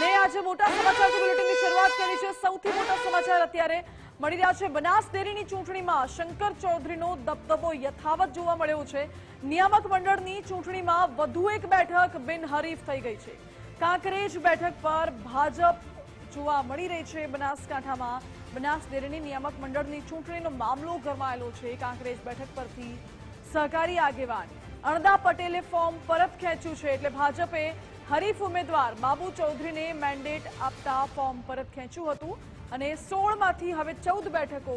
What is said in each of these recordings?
અને આજે મોટા સમાચાર બુલેટિનની શરૂઆત કરી છે. સૌથી મોટા સમાચાર અત્યારે મળી રહ્યા છે. બનાસ ડેરીની ચૂંટણીમાં શંકર ચૌધરીનો દબદબો યથાવત જોવા મળ્યો છે. નિયામક મંડળની ચૂંટણીમાં વધુ એક બેઠક બિનહરીફ થઈ ગઈ છે. કાંકરેજ બેઠક પર ભાજપ જોવા મળી રહી છે બનાસકાંઠામાં. બનાસ ડેરીની નિયામક મંડળની ચૂંટણીનો મામલો ગરમાયેલો છે. કાંકરેજ બેઠક પરથી સહકારી આગેવાન અણદા પટેલે ફોર્મ પરત ખેંચ્યું છે. એટલે ભાજપે હરીફ ઉમેદવાર બાબુ ચૌધરીને મેન્ડેટ આપતા ફોર્મ પરત ખેંચ્યું હતું અને સોળમાંથી હવે ચૌદ બેઠકો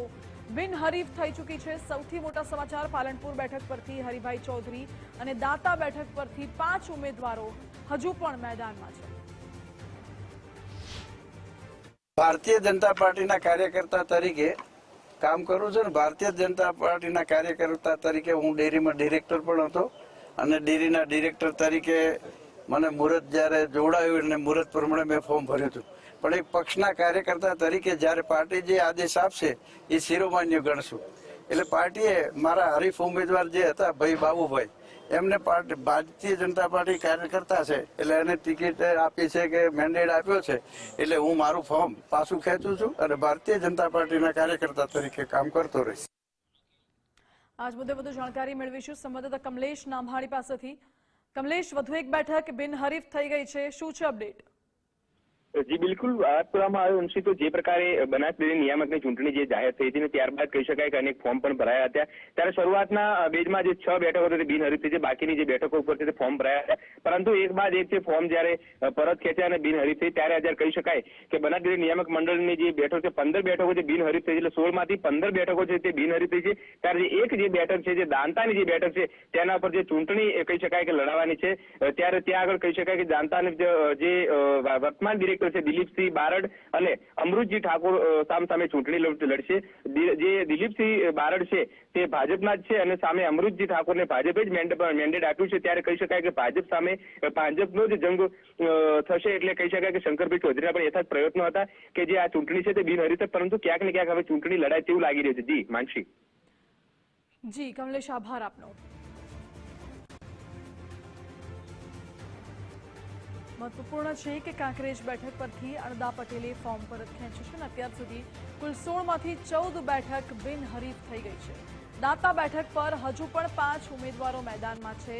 બિનહરીફ થઈ ચૂકી છે. સૌથી મોટા સમાચાર પાલનપુર બેઠક પરથી હરિભાઈ ચૌધરી અને દાતા બેઠક પરથી પાંચ ઉમેદવારો હજુ પણ મેદાનમાં છે. ભારતીય જનતા પાર્ટીના કાર્યકર્તા તરીકે કામ કરું છું ભારતીય જનતા પાર્ટીના કાર્યકર્તા તરીકે હું ડેરીમાં ડિરેક્ટર પણ હતો અને ડેરીના ડિરેક્ટર તરીકે મને મુહૂર્ત જ્યારે જોડાયું અને મુહૂર્ત પ્રમાણે મેં ફોર્મ ભર્યું હતું. પણ એક પક્ષના કાર્યકર્તા તરીકે જ્યારે પાર્ટી જે આદેશ આપશે, એ શિરોમાન્ય ગણશું. એટલે પાર્ટીએ મારા હરીફ ઉમેદવાર જે હતા, ભાઈ બાબુભાઈ, એમને પાર્ટી, ભારતીય જનતા પાર્ટી કાર્યકર્તા છે. એટલે એને ટિકિટ આપી છે કે મેન્ડેટ આપ્યો છે. એટલે હું મારું ફોર્મ પાછું ખેંચું છું અને ભારતીય જનતા પાર્ટીના કાર્યકર્તા તરીકે કામ કરતો રહીશ. આજ મુદ્દે વધુ જાણકારી મેળવીશું. સંવાદદાતા કમલેશ નાભાણી પાસેથી કમલેશ વધુ એક બેઠક બિનહરીફ થઈ ગઈ છે. શું છે અપડેટ? જી, બિલકુલ. વાત કરવામાં આવે અંશી તો જે પ્રકારે બનાસ ડેરી નિયામકની ચૂંટણી જે જાહેર થઈ હતી ને ત્યારબાદ કહી શકાય કે અનેક ફોર્મ પણ ભરાયા હતા. ત્યારે શરૂઆતના બેજમાં જે છ બેઠકો હતી બિનહરીફ થઈ છે. બાકીની જે બેઠકો ઉપર છે તે ફોર્મ ભરાયા હતા. પરંતુ એક બાદ એક જે ફોર્મ જ્યારે પરત ખેંચ્યા અને બિનહરીફ થઈ ત્યારે જ્યારે કહી શકાય કે બનાસ ડેરી નિયામક મંડળની જે બેઠકો છે, પંદર બેઠકો છે બિનહરીફ થઈ છે, એટલે સોળમાંથી પંદર બેઠકો છે તે બિનહરીફ થઈ છે. ત્યારે જે એક જે બેઠક છે, જે દાંતાની જે બેઠક છે, તેના પર જે ચૂંટણી કહી શકાય કે લડાવવાની છે. ત્યારે ત્યાં આગળ કહી શકાય કે દાંતાની જે વર્તમાન ડિરેક્ટર છે દિલીપસિંહ બારડ અને અમૃતજી ઠાકોર અ, સામ સામે ચૂંટણી લડશે. જે દિલીપસિંહ બારડ છે તે ભાજપના જ છે અને સામે અમૃતજી ઠાકોરને ભાજપે જ મેન્ડેટ આપ્યું છે. ત્યારે કહી શકાય કે ભાજપ સામે ભાજપનો જ જંગ થશે એટલે કહી શકાય કે શંકરભાઈ ચૌધરીના પણ યથાર્થ પ્રયત્નો હતા કે જે આ ચૂંટણી છે તે બિનહરીફ પરંતુ ક્યાંક ને ક્યાંક હવે ચૂંટણી લડાય તેવું લાગી રહ્યું છે. જી માનસી જી કમલેશ આભાર આપનો. મહત્વપૂર્ણ છે કે કાંકરેજ બેઠક પરથી અણદા પટેલે ફોર્મ પરત ખેંચ્યું છે અને અત્યાર સુધી કુલ સોળમાંથી ચૌદ બેઠક બિનહરીફ થઈ ગઈ છે. દાંતા બેઠક પર હજુ પણ પાંચ ઉમેદવારો મેદાનમાં છે,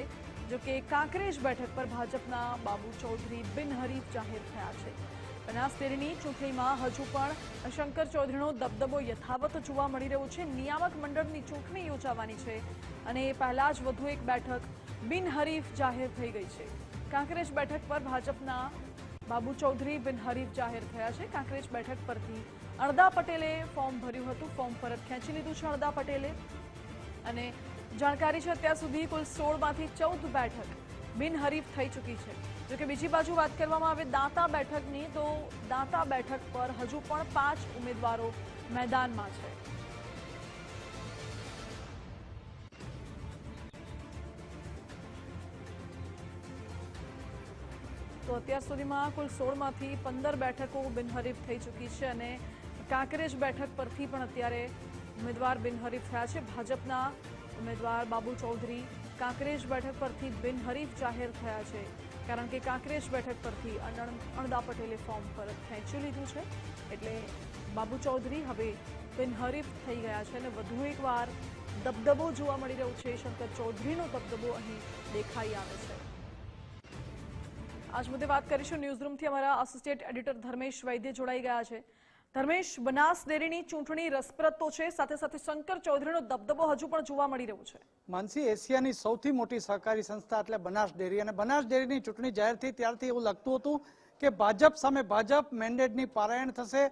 જો કે કાંકરેજ બેઠક પર ભાજપના બાબુ ચૌધરી બિનહરીફ જાહેર થયા છે. બનાસ ડેરીની ચૂંટણીમાં હજુ પણ શંકર ચૌધરીનો દબદબો યથાવત જોવા મળી રહ્યો છે. નિયામક મંડળની ચૂંટણી યોજાવાની છે અને એ પહેલા જ વધુ એક બેઠક બિનહરીફ જાહેર થઈ ગઈ છે. કાંકરેજ બેઠક પર ભાજપના બાબુ ચૌધરી બિનહરીફ જાહેર થયા છે. કાંકરેજ બેઠક પરથી અણદા પટેલે ફોર્મ ભર્યું હતું. ફોર્મ પરત ખેંચી લીધું છે અણદા પટેલે. અને જાણકારી છે, અત્યાર સુધી કુલ સોળમાંથી ચૌદ બેઠક બિનહરીફ થઈ ચૂકી છે. જોકે બીજી બાજુ વાત કરવામાં આવે દાંતા બેઠકની, તો દાંતા બેઠક પર હજુ પણ પાંચ ઉમેદવારો મેદાનમાં છે. તો અત્યાર સુધીમાં કુલ સોળમાંથી પંદર બેઠકો બિનહરીફ થઈ ચૂકી છે અને કાંકરેજ બેઠક પરથી પણ અત્યારે ઉમેદવાર બિનહરીફ થયા છે. ભાજપના ઉમેદવાર બાબુ ચૌધરી કાંકરેજ બેઠક પરથી બિનહરીફ જાહેર થયા છે. કારણ કે કાંકરેજ બેઠક પરથી અણ- અણદા પટેલે ફોર્મ પરત ખેંચી લીધું છે. એટલે બાબુ ચૌધરી હવે બિનહરીફ થઈ ગયા છે અને વધુ એકવાર દબદબો જોવા મળી રહ્યો છે. શંકર ચૌધરીનો દબદબો અહીં દેખાઈ આવે છે. આજ મુદ્દે વાત કરીશું. ન્યૂઝરૂમથી અમારા આસિસ્ટન્ટ એડિટર ધર્મેશ વૈદ્ય જોડાઈ ગયા છે. ધર્મેશ, બનાસ ડેરીની ચૂંટણી રસપ્રદ તો છે, સાથે સાથે શંકર ચૌધરીનો દબદબો હજુ પણ જોવા મળી રહ્યો છે. માનસી, એશિયાની સૌથી મોટી સહકારી સંસ્થા એટલે બનાસ ડેરી. અને બનાસ ડેરીની ચૂંટણી જાહેર થઈ ત્યારથી એવું લાગતું હતું કે ભાજપ સામે ભાજપ મેન્ડેટની પારાયણ થશે.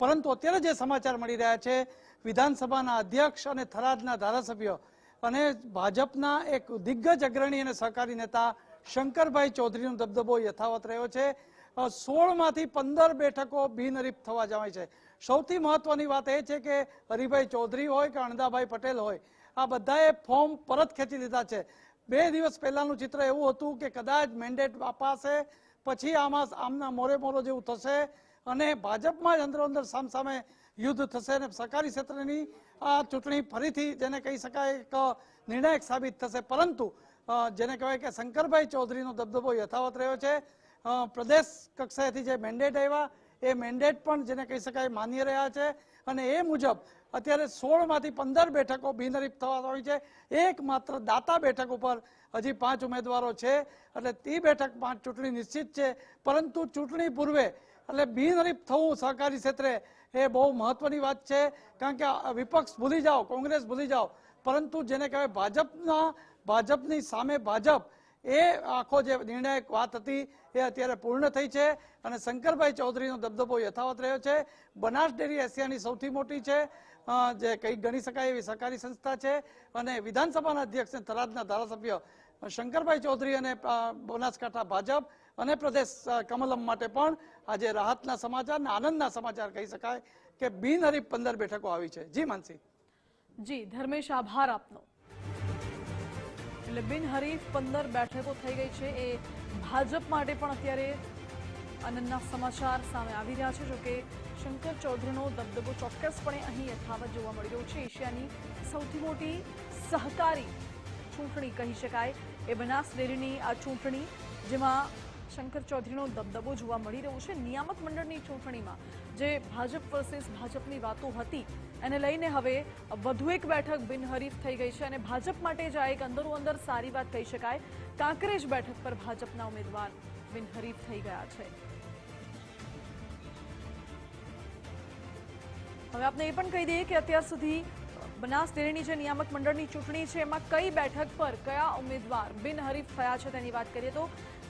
પરંતુ અત્યારે જે સમાચાર મળી રહ્યા છે, વિધાનસભાના અધ્યક્ષ અને થરાદના ધારાસભ્ય અને ભાજપના એક દિગ્ગજ અગ્રણી અને સહકારી નેતા શંકરભાઈ ચૌધરીનો દબદબો યથાવત રહ્યો છે. સોળમાંથી પંદર બેઠકો બિનહરીફ થવા જવાય છે. સૌથી મહત્વની વાત એ છે કે હરિભાઈ ચૌધરી હોય કે અણદાભાઈ પટેલ હોય, આ બધાએ ફોર્મ પરત ખેંચી લીધા છે. બે દિવસ પહેલાનું ચિત્ર એવું હતું કે કદાચ મેન્ડેટ અપાશે પછી આમાં આમના મોરે મોરો જેવું થશે અને ભાજપમાં જ અંદરો અંદર સામસામે યુદ્ધ થશે અને સરકારી ક્ષેત્રની આ ચૂંટણી ફરીથી, જેને કહી શકાય એક નિર્ણાયક સાબિત થશે. પરંતુ જેને કહેવાય કે શંકરભાઈ ચૌધરીનો દબદબો યથાવત રહ્યો છે. પ્રદેશ કક્ષાએથી જે મેન્ડેટ આવ્યા, એ મેન્ડેટ પણ જેને કહી શકાય માન્ય રહ્યા છે. અને એ મુજબ અત્યારે સોળમાંથી પંદર બેઠકો બિનહરીફ હોય છે. એકમાત્ર દાતા બેઠક ઉપર હજી પાંચ ઉમેદવારો છે. એટલે તે બેઠક પાંચ ચૂંટણી નિશ્ચિત છે. પરંતુ ચૂંટણી પૂર્વે એટલે બિનહરીફ થવું સહકારી ક્ષેત્રે એ બહુ મહત્વની વાત છે. કારણ કે વિપક્ષ ભૂલી જાઓ, કોંગ્રેસ ભૂલી જાઓ. પરંતુ જેને કહેવાય ભાજપના ભાજપની સામે ભાજપ એ આખો જે નિર્ણાયક વાત હતી એ અત્યારે પૂર્ણ થઈ છે અને શંકરભાઈ ચૌધરીનો દબદબો યથાવત રહ્યો છે. બનાસ ડેરી એશિયાની સૌથી મોટી છે જે કંઈક ગણી શકાય એવી સહકારી સંસ્થા છે અને વિધાનસભાના અધ્યક્ષ થરાદના ધારાસભ્ય શંકરભાઈ ચૌધરી અને બનાસકાંઠા ભાજપ અને પ્રદેશ કમલમ માટે પણ આજે રાહતના સમાચાર અને આનંદના સમાચાર કહી શકાય કે બિનહરીફ પંદર બેઠકો આવી છે. જી માનસી. જી, ધર્મેશ, આભાર આપનો. એટલે બિનહરીફ પંદર બેઠકો થઈ ગઈ છે. એ ભાજપ માટે પણ અત્યારે આનંદના સમાચાર સામે આવી રહ્યા છે. જોકે શંકર ચૌધરીનો દબદબો ચોક્કસપણે અહીં યથાવત જોવા મળી રહ્યો છે. એશિયાની સૌથી મોટી સહકારી ચૂંટણી કહી શકાય. એ બનાસ ડેરીની આ ચૂંટણી, જેમાં શંકર ચૌધરીનો દબદબો જોવા મળી રહ્યો છે નિયામક મંડળની ચૂંટણીમાં. જે ભાજપ વર્સેસ ભાજપની વાતો હતી, એને લઈને હવે વધુ એક બેઠક બિનહરીફ થઈ ગઈ છે અને ભાજપ માટે જ એક અંદરો અંદર સારી વાત કહી શકાય. કાંકરેજ બેઠક પર ભાજપના ઉમેદવાર બિનહરીફ થઈ ગયા છે. હવે આપને એ પણ કહી દઈએ કે અત્યાર સુધી બનાસ ડેરીની જે નિયામક મંડળની ચૂંટણી છે, એમાં કઈ બેઠક પર કયા ઉમેદવાર બિનહરીફ થયા છે તેની વાત કરીએ તો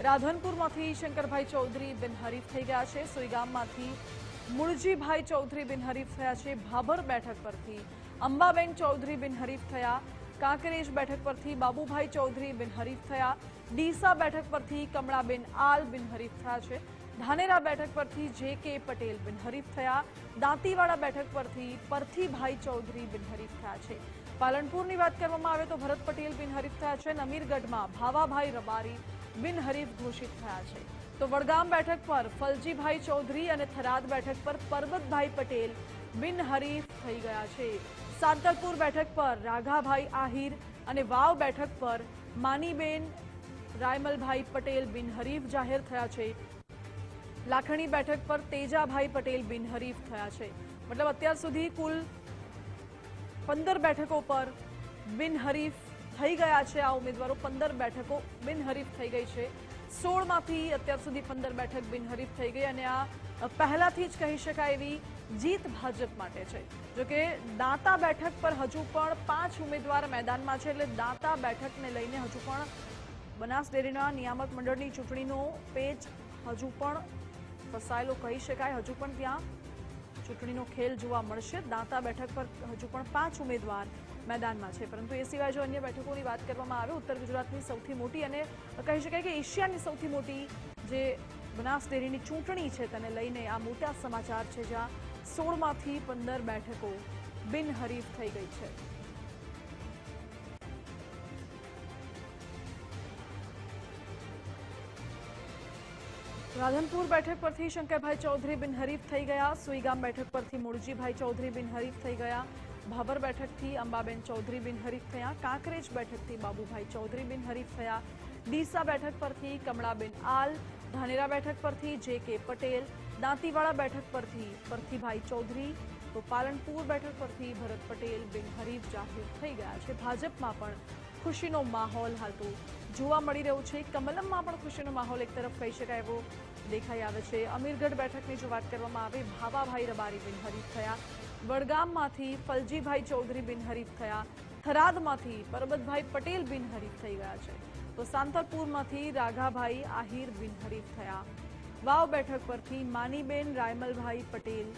રાધનપુરમાંથી શંકરભાઈ ચૌધરી બિનહરીફ થઈ ગયા છે. સુઈગામમાંથી મુળજીભાઈ ચૌધરી બિનહરીફ થયા છે. ભાભર બેઠક પરથી અંબાબેન ચૌધરી બિનહરીફ થયા. કાંકરેજ બેઠક પરથી બાબુભાઈ ચૌધરી બિનહરીફ થયા. ડીસા બેઠક પરથી કમળાબેન આલ બિનહરીફ થયા છે. ધાનેરા બેઠક પરથી જે કે પટેલ બિનહરીફ થયા. દાંતીવાડા બેઠક પરથી પરથીભાઈ ચૌધરી બિનહરીફ થયા છે. પાલનપુરની વાત કરવામાં આવે તો ભરત પટેલ બિનહરીફ થયા છે. નમીરગઢમાં ભાવાભાઈ રબારી બિનહરીફ ઘોષિત થયા છે. તો વડગામ બેઠક પર ફલજીભાઈ ચૌધરી અને થરાદ બેઠક પર પરબતભાઈ પટેલ બિનહરીફ થઈ ગયા છે. સાંતરપુર બેઠક પર રાઘાભાઈ આહિર અને વાવ બેઠક પર માનીબેન રાયમલભાઈ પટેલ બિનહરીફ જાહેર થયા છે. લાખણી બેઠક પર તેજાભાઈ પટેલ બિનહરીફ થયા છે. મતલબ અત્યાર સુધી કુલ પંદર બેઠકો પર બિનહરીફ થઈ ગયા છે આ ઉમેદવારો. પંદર બેઠકો બિનહરીફ થઈ ગઈ છે. સોળમાંથી અત્યાર સુધી પંદર બેઠક બિનહરીફ થઈ ગઈ અને આ પહેલાથી જ કહી શકાય એવી જીત ભાજપ માટે છે. જોકે દાંતા બેઠક પર હજુ પણ પાંચ ઉમેદવાર મેદાનમાં છે એટલે દાંતા બેઠકને લઈને હજુ પણ બનાસ ડેરીના નિયામક મંડળની ચૂંટણીનો પેચ હજુ પણ ફસાયેલો કહી શકાય. હજુ પણ ત્યાં ચૂંટણીનો ખેલ જોવા મળશે. દાંતા બેઠક પર હજુ પણ પાંચ ઉમેદવાર મેદાનમાં છે. પરંતુ એ સિવાય જો અન્ય બેઠકોની વાત કરવામાં આવે, ઉત્તર ગુજરાતની સૌથી મોટી અને કહી શકાય કે એશિયાની સૌથી મોટી જે બનાસ ડેરીની ચૂંટણી છે, તેને લઈને આ મોટા સમાચાર છે, જ્યાં સોળમાંથી પંદર બેઠકો બિનહરીફ થઈ ગઈ છે. રાધનપુર બેઠક પરથી શંકરભાઈ ચૌધરી બિનહરીફ થઈ ગયા. સુઈગામ બેઠક પરથી મુળજીભાઈ ચૌધરી બિનહરીફ થઈ ગયા. ભાભર બેઠકથી અંબાબેન ચૌધરી બિનહરીફ થયા, કાંકરેજ બેઠકથી બાબુભાઈ ચૌધરી બિનહરીફ થયા, ડીસા બેઠક પરથી કમળાબેન આલ, ધાનેરા બેઠક પરથી જે કે પટેલ, દાંતીવાડા બેઠક પરથી પરથીભાઈ ચૌધરી, તો પાલનપુર બેઠક પરથી ભરત પટેલ બિનહરીફ જાહેર થઈ ગયા છે. ભાજપમાં પણ ખુશીનો માહોલ હાલ જોવા મળી રહ્યો છે. કમલમમાં પણ ખુશીનો માહોલ એક તરફ કહી શકાય એવો દેખાઈ આવે છે. અમીરગઢ બેઠકની જો વાત કરવામાં આવે, ભાવાભાઈ રબારી બિનહરીફ થયા વડગામમાંથી ફલજીભાઈ ચૌધરી બિનહરીફ થયા. થરાદમાંથી પરબતભાઈ પટેલ બિનહરીફ થઈ ગયા છે. તો સાંતરપુરમાંથી રાઘાભાઈ આહિર બિનહરીફ થયા. વાવ બેઠક પરથી માનીબેન રાયમલભાઈ પટેલ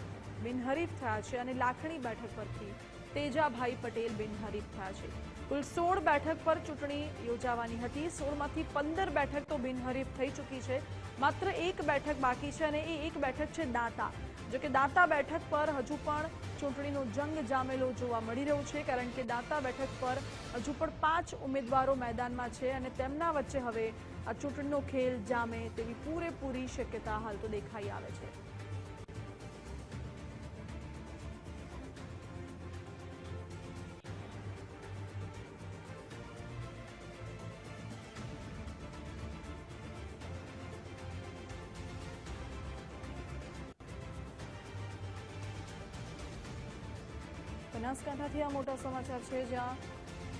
બિનહરીફ થયા છે અને લાખણી બેઠક પરથી તેજાભાઈ પટેલ બિનહરીફ થયા છે. કુલ સોળ બેઠક પર ચૂંટણી યોજાવાની હતી. સોળમાંથી પંદર બેઠક તો બિનહરીફ થઈ ચૂકી છે. માત્ર એક બેઠક બાકી છે અને એ એક બેઠક છે દાંતા. જો કે દાંતા બેઠક પર હજુ પણ ચૂંટણીનો જંગ જામેલો જોવા મળી રહ્યો છે, કારણ કે દાંતા બેઠક પર હજુ પણ પાંચ ઉમેદવારો મેદાનમાં છે અને તેમના વચ્ચે હવે આ ચૂંટણીનો ખેલ જામે તેવી પૂરેપૂરી શક્યતા હાલ તો દેખાઈ આવે છે. બનાસકાંઠાથી આ મોટા સમાચાર છે, જ્યાં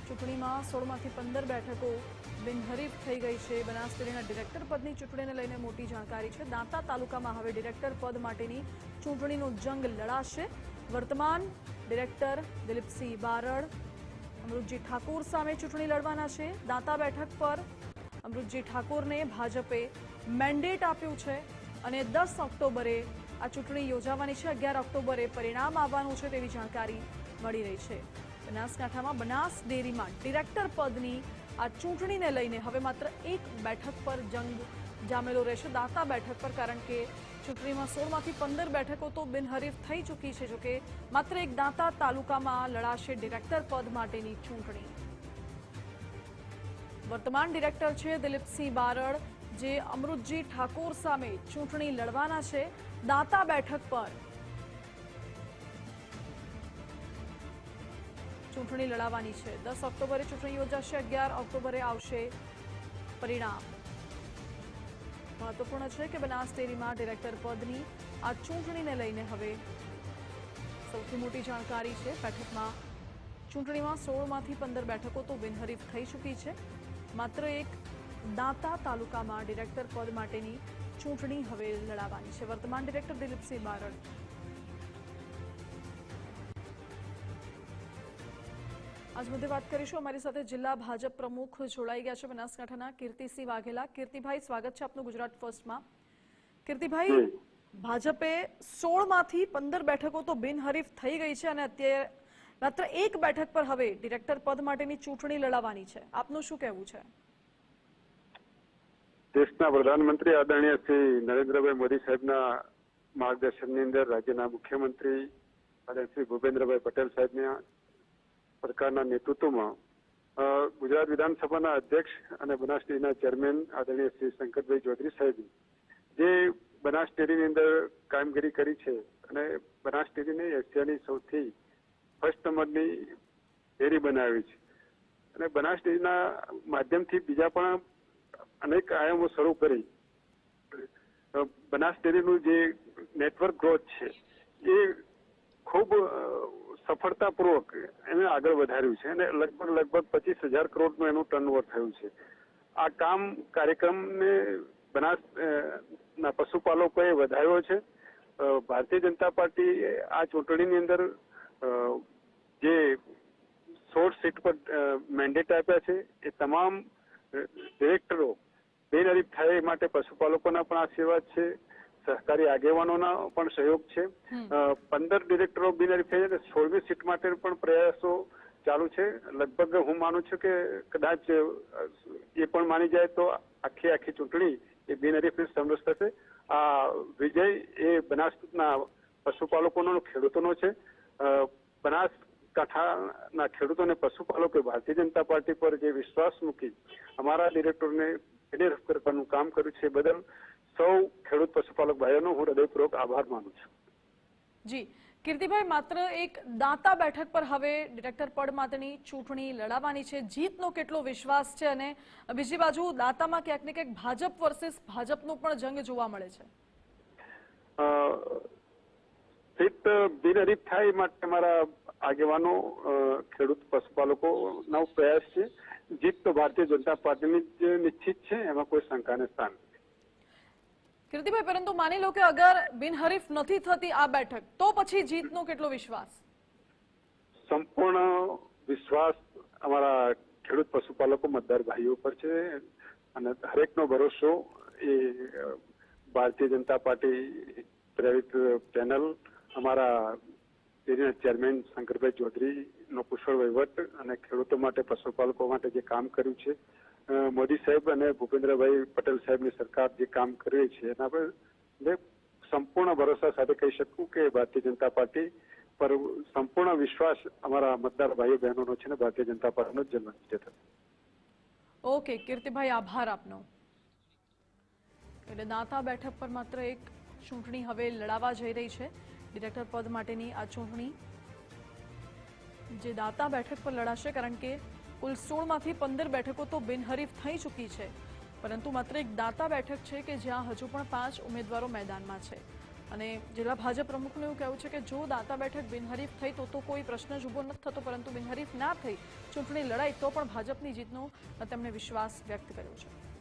ચૂંટણીમાં સોળમાંથી પંદર બેઠકો બિનહરીફ થઈ ગઈ છે. બનાસ ડેરીના ડિરેક્ટર પદની ચૂંટણીને લઈને મોટી જાણકારી છે. દાંતા તાલુકામાં હવે ડિરેક્ટર પદ માટેની ચૂંટણીનો જંગ લડાશે. વર્તમાન ડિરેક્ટર દિલીપસિંહ બારડ અમૃતજી ઠાકોર સામે ચૂંટણી લડવાના છે. દાંતા બેઠક પર અમૃતજી ઠાકોરને ભાજપે મેન્ડેટ આપ્યું છે અને દસ ઓક્ટોબરે આ ચૂંટણી યોજાવાની છે. અગિયાર ઓક્ટોબરે પરિણામ આવવાનું છે તેવી જાણકારી મળી રહી છે. બનાસકાંઠામાં બનાસ ડેરીમાં ડિરેક્ટર પદની આ ચૂંટણીને લઈને હવે માત્ર એક બેઠક પર જંગ જામેલો રહેશે. દાંતા બેઠક પર, કારણ કે ચૂંટણીમાં સોળમાંથી પંદર બેઠકો તો બિનહરીફ થઈ ચૂકી છે, જોકે માત્ર એક દાંતા તાલુકામાં લડાશે ડિરેક્ટર પદ માટેની ચૂંટણી. વર્તમાન ડિરેક્ટર છે દિલીપસિંહ બારડ, જે અમૃતજી ઠાકોર સામે ચૂંટણી લડવાના છે. દાંતા બેઠક પર ચૂંટણી લડાવવાની છે. દસ ઓક્ટોબરે ચૂંટણી યોજાશે, અગિયાર ઓક્ટોબરે આવશે પરિણામ. મહત્વપૂર્ણ છે કે બનાસ ડેરીમાં ડિરેક્ટર પદની આ ચૂંટણીને લઈને હવે સૌથી મોટી જાણકારી છે. બેઠકમાં ચૂંટણીમાં સોળમાંથી પંદર બેઠકો તો બિનહરીફ થઈ ચૂકી છે. માત્ર એક દાંતા તાલુકામાં ડિરેક્ટર પદ માટેની ચૂંટણી હવે લડાવવાની છે. વર્તમાન ડિરેક્ટર દિલીપસિંહ બારડ આજ મુદ્દે વાત કરીશું. અમારી સાથે જિલ્લા ભાજપ પ્રમુખ જોડાઈ ગયા છે બનાસકાંઠાના કીર્તિસિંહ વાઘેલા. કીર્તિભાઈ સ્વાગત છે આપનું ગુજરાત ફર્સ્ટમાં. કીર્તિભાઈ ભાજપે સોળમાંથી પંદર બેઠકો તો બિનહરીફ થઈ ગઈ છે અને અત્યારે માત્ર એક બેઠક પર હવે ડિરેક્ટર પદ માટેની ચૂંટણી લડાવવાની છે. આપનું શું કહેવું છે? દેશના પ્રધાનમંત્રી આદરણીય શ્રી નરેન્દ્રભાઈ મોદી સાહેબના માર્ગદર્શનની અંદર રાજ્યના મુખ્યમંત્રી અને શ્રી ભૂપેન્દ્રભાઈ પટેલ સાહેબના સરકારના નેતૃત્વમાં ગુજરાત વિધાનસભાના અધ્યક્ષ અને બનાસ ડેરીના ચેરમેન આદરણીય શ્રી શંકરભાઈ ચૌધરી સાહેબ જે બનાસ ડેરીની અંદર કામગીરી કરી છે અને બનાસ ડેરીને એશિયાની સૌથી ફર્સ્ટ નંબરની ડેરી બનાવી છે. અને બનાસ ડેરીના માધ્યમથી બીજા પણ અનેક આયામો શરૂ કરી. બનાસ ડેરીનું જે નેટવર્ક ગ્રોથ છે, એ ખૂબ સફળતાપૂર્વક એને આગળ વધાર્યું છે અને લગભગ લગભગ પચીસ હજાર કરોડનું એનું ટર્નઓવર થયું છે. આ કામ કાર્યક્રમને બનાસ ના પશુપાલકોએ વધાર્યો છે. ભારતીય જનતા પાર્ટી આ ચૂંટણીની અંદર જે સોળ સીટ પર મેન્ડેટ આપ્યા છે, એ તમામ ડિરેક્ટરો બેનરીફ થાય એ માટે પશુપાલકોના પણ આશીર્વાદ છે. સહકારી આગેવાનોના પણ સહયોગ છે. પંદર ડિરેક્ટરો બિનહરીફ થયા છે સોળમી સીટ માટે પણ પ્રયાસો ચાલુ છે. લગભગ હું માનું છું કે કદાચ એ પણ માની જાય તો આખી આખી ચૂંટણી એ બિનહરીફ સમરસ થશે. આ વિજય એ બનાસના પશુપાલકોનો ખેડૂતોનો છે. બનાસકાંઠાના ખેડૂતોને પશુપાલકોએ ભારતીય જનતા પાર્ટી પર જે વિશ્વાસ મૂકી અમારા ડિરેક્ટરને બિનહરીફ કરવાનું કામ કર્યું છે. બદલ સૌ ખેડૂત પશુપાલક ભાઈઓનો હું હૃદયપૂર્વક આભાર માનું છું. જી કીર્તિભાઈ માત્ર એક દાંતા બેઠક પર હવે ડિરેક્ટર પદ માટેની ચૂંટણી લડાવવાની છે. જીતનો કેટલો વિશ્વાસ છે અને બીજી બાજુ દાંતામાં ક્યાંક ને ક્યાંક ભાજપ વર્સેસ ભાજપનો પણ જંગ જોવા મળે છે. સીટ બિનહરીફ થાય માટે અમારા આગેવાનો ખેડૂત પશુપાલકોનો પ્રયાસ છે. જીત તો ભારતીય જનતા પાર્ટીની જ નિશ્ચિત છે એમાં કોઈ શંકાને સ્થાન કીર્તિભાઈ, પરંતુ માની લો કે અગર બિનહરીફ નથી થતી આ બેઠક, તો પછી જીતનો કેટલો વિશ્વાસ? સંપૂર્ણ વિશ્વાસ અમારા ખેડૂત પશુપાલકો, મતદાર ભાઈઓ પર છે અને હરેકનો ભરોસો એ ભારતીય જનતા પાર્ટી પ્રેરિત પેનલ, અમારા ડેરીના ચેરમેન શંકરભાઈ ચૌધરીનો કુશળ વહીવટ અને ખેડૂતો માટે, પશુપાલકો માટે જે કામ કર્યું છે મોદી સાહેબ અને ભૂપેન્દ્રભાઈ પટેલ સાહેબની સરકાર જે કામ કરી છે, એના પર સંપૂર્ણ ભરોસા સાથે કહી શકું કે ભારતીય જનતા પાર્ટી પર સંપૂર્ણ વિશ્વાસ અમારા મતદાર ભાઈઓ બહેનોનો છે ને ભારતીય જનતા પાર્ટીનો જન્મ થશે ઓકે, કીર્તિભાઈ આભાર આપનો. એટલે દાંતા બેઠક પર માત્ર એક ચૂંટણી હવે લડાવા જઈ રહી છે. ડિરેક્ટર પદ માટેની આ ચૂંટણી જે દાંતા બેઠક પર લડાશે, કારણ કે કુલ સોળમાંથી પંદર બેઠકો તો બિનહરીફ થઈ ચૂકી છે. પરંતુ માત્ર એક દાંતા બેઠક છે કે જ્યાં હજુ પણ પાંચ ઉમેદવારો મેદાનમાં છે. અને જિલ્લા ભાજપ પ્રમુખનું એવું કહેવું છે કે જો દાંતા બેઠક બિનહરીફ થઈ તો તો કોઈ પ્રશ્ન જ ઊભો નથી થતો, પરંતુ બિનહરીફ ના થઈ ચૂંટણી લડાઈ તો પણ ભાજપની જીતનો તેમણે વિશ્વાસ વ્યક્ત કર્યો છે.